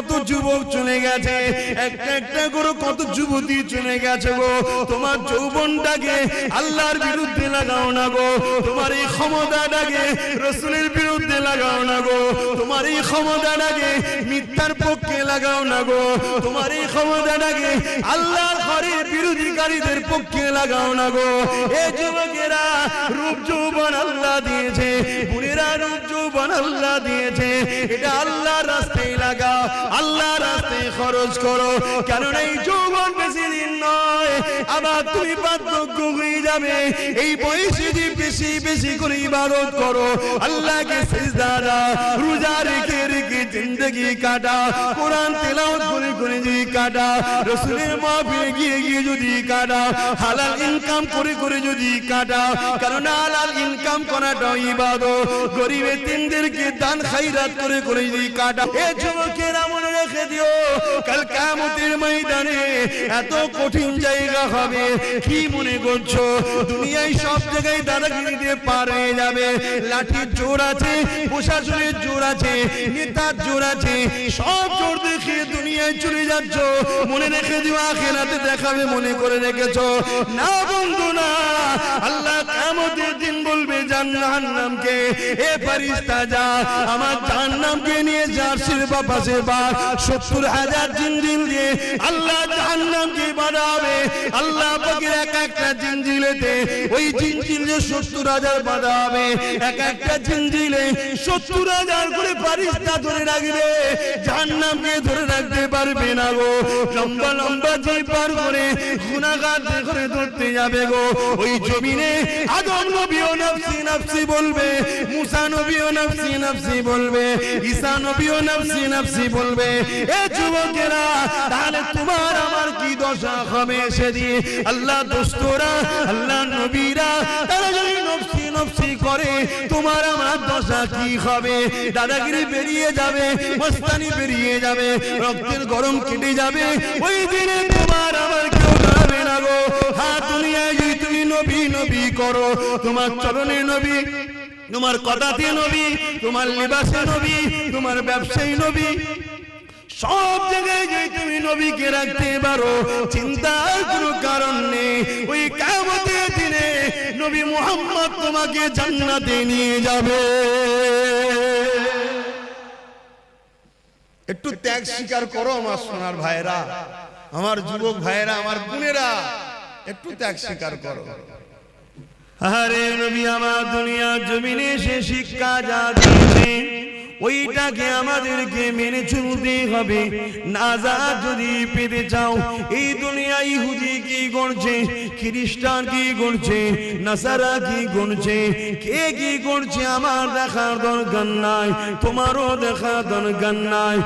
কত যুবক চলে গেছে। একটা একটা করে কত যুবতী চলে গেছে গো। তোমার যৌবনটাকে আল্লাহর বিরুদ্ধে লাগাও না গো। তোমার এই ক্ষমতাটাকে রসুলের বিরুদ্ধে লাগাও না গো। তোমার এই ক্ষমতাটাকে মিথ্যার পক্ষে লাগাও না গো। তোমার এই ক্ষমতাটাকে আল্লাহর ঘরের বিরোধীকারীদের পক্ষে লাগাও না গো। এ যুবকেরা, রূপ যৌবন আল্লাহ দিয়েছে। রূপ যৌবন আল্লাহ দিয়েছে। এটা আল্লাহর রাস্তায় লাগাও, আল্লাহর রাস্তায় খরচ করো। কারণ এই যৌবন বেশি দিন নয়, আবার তুমি বার্ধক্য হয়ে যাবে। এই বয়সে যে বেশি বেশি করে ইবাদত করো, আল্লাহকে সিজদা দাও, রোজা রেখে রেখে জিন্দগি কাটা কোরআন তেলাওয়াত করে করে যদি কাটা রসুলের মাহফিলে গিয়ে গিয়ে যদি কাটা হালাল ইনকাম করে করে যদি কাটা কারণ হালাল ইনকাম করাটাও ইবাদত। গরিবের তিনদেরকে দান খাইরাত করে করে যদি কাটা। এ যুবকেরা মনে রেখে দিও, কাল কিয়ামতের ময়দানে এত কঠিন জায়গা হবে। কি মনে করছ? দুনিয়ায় সব জায়গায় দাদাগিরি দিয়ে পার হয়ে যাবে। লাঠির জোর আছে, প্রশাসনের জোর আছে, নেতার জোর আছে। সব জোর দেখে দুনিয়ায় চলে যাচ্ছ। মনে রেখে দিও, আখেরাতে দেখাবে, মনে করে রেখেছো। না বন্ধু না আল্লাহ কিয়ামতের দিন বলবে জাহান্নামকে, এ ফারিস্তা যা, আমার জাহান্নামকে নিয়ে জার্সির বাপাসে বা সত্তর হাজার জিনজিল দিয়ে আল্লাহ জাহান্নামকে বাড়াবে। আল্লাহ পাকের এক একটা জিনজিলেতে ওই জিনজিলে সত্তর হাজার বাঁধা হবে এক একটা জিনজিলে সত্তর হাজার করে ফারিস্তা ধরে রাখবে। জাহান্নামকে ধরে রাখতে পারবে না গো। লম্বা লম্বা যে পার করে গুনাহগার করে ধরতে যাবে গো। ওই জমিনে আদম নবীও নফসি নফসি বলবে, মুসা নবীও নফসি নফসি বলবে, ঈসা নবীও নফসি নফসি বলবে। এ যুবকেরা, তাহলে তোমার আমার কি দশা হবে সেদিন? আল্লাহ দোস্তরা, আল্লাহ নবীরা, তারা যদি নফসি নফসি করে, তোমার আমার দশা কি হবে? দাদাগিরি বেরিয়ে যাবে, মস্তানি বেরিয়ে যাবে, রক্তের গরম কেটে যাবে, ওই দিনে তোমার করো। তোমার চরণে নবী, তোমার কথাতে নবী, তোমার লিবাসে নবী, তোমার ব্যবসায়ী নবী। সব জায়গায় যে তুমি নবীকে রাখতে পারো। চিন্তার কোনো কারণ নেই। ওই কামতের দিনে নবী মোহাম্মদ তোমাকে জান্নাতে নিয়ে যাবে। একটু ত্যাগ স্বীকার করো আমার সোনার ভাইরা আমার যুবক ভাইরা আমার বোনেরা, একটু ত্যাগ স্বীকার করো। আরে নবী, আমার দুনিয়া জমিনে সে শিক্ষা যা দিয়েছে, ওইটাকে আমাদেরকে মেনে চলতে হবে। নাজাদ যদি পেতে চাও, এই দুনিয়া ইহুদি কি করছে খ্রিস্টান কি করছে নাসারা কি করছে কে কি করছে আমার দেখার দরকার নাই, তোমারও দেখার দরকার নাই।